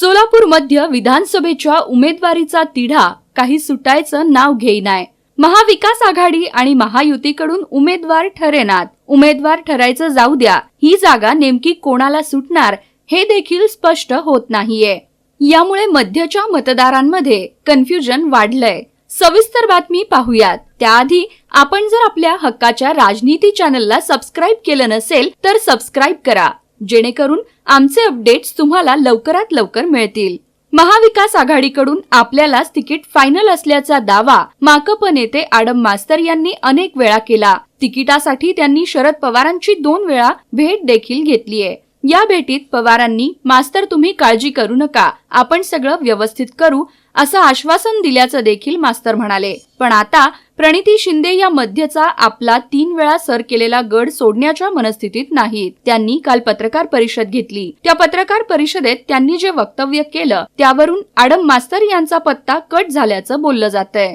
सोलापूर मध्य विधानसभेच्या उमेदवारीचा तिढा काही सुटायचं नाव घेईनाय. महाविकास आघाडी आणि महायुतीकडून उमेदवार ठरेनात. उमेदवार ठरायचं जाऊ द्या. ही जागा नेमकी कोणाला सुटणार हे देखील स्पष्ट होत नाहीये. यामुळे मध्यच्या मतदारांमध्ये कन्फ्युजन वाढलंय. सविस्तर बातमी पाहूयात. त्याआधी आपण जर आपल्या हक्काच्या राजनीती चॅनलला सबस्क्राईब केलं नसेल तर सबस्क्राईब करा. जेणेकरून आमचे अपडेट्स तुम्हाला लवकरात लवकर मिळतील. महाविकास आघाडीकडून आपल्यालाच तिकीट फायनल असल्याचा दावा माकप नेते आडम मास्तर यांनी अनेक वेळा केला. तिकिटासाठी त्यांनी शरद पवारांची दोन वेळा भेट देखील घेतलीये. या भेटीत पवारांनी मास्तर तुम्ही काळजी करू नका. आपण सगळं व्यवस्थित करू असं आश्वासन दिल्याचं देखील मास्तर म्हणाले. पण आता प्रणिती शिंदे या मध्यचा आपला तीन वेळा सर केलेला गड सोडण्याच्या मनस्थितीत नाहीत. त्यांनी काल पत्रकार परिषद घेतली. त्या पत्रकार परिषदेत त्यांनी जे वक्तव्य केलं त्यावरून आडम मास्तर यांचा पत्ता कट झाल्याचं बोललं जात आहे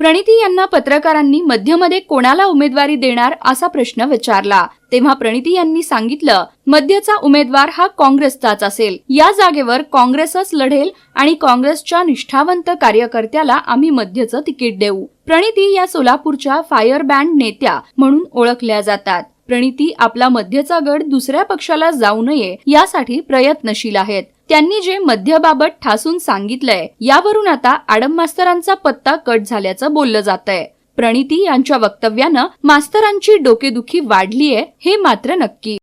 प्रणिती यांना पत्रकारांनी मध्यमध्ये कोणाला उमेदवारी देणार असा प्रश्न विचारला. तेव्हा प्रणिती यांनी सांगितलं मध्यचा उमेदवार हा काँग्रेसचाच असेल. या जागेवर काँग्रेसच लढेल आणि काँग्रेसच्या निष्ठावंत कार्यकर्त्याला आम्ही मध्यचं तिकीट देऊ. प्रणिती या सोलापूरच्या फायर बँड नेत्या म्हणून ओळखल्या जातात. प्रणिती आपला मध्यचा गड दुसऱ्या पक्षाला जाऊ नये यासाठी प्रयत्नशील आहेत. त्यांनी जे मध्यबाबत ठासून सांगितलंय यावरून आता आडम मास्तरांचा पत्ता कट झाल्याचं बोललं जात आहे प्रणिती यांच्या वक्तव्यानं मास्तरांची डोकेदुखी वाढलीये हे मात्र नक्की.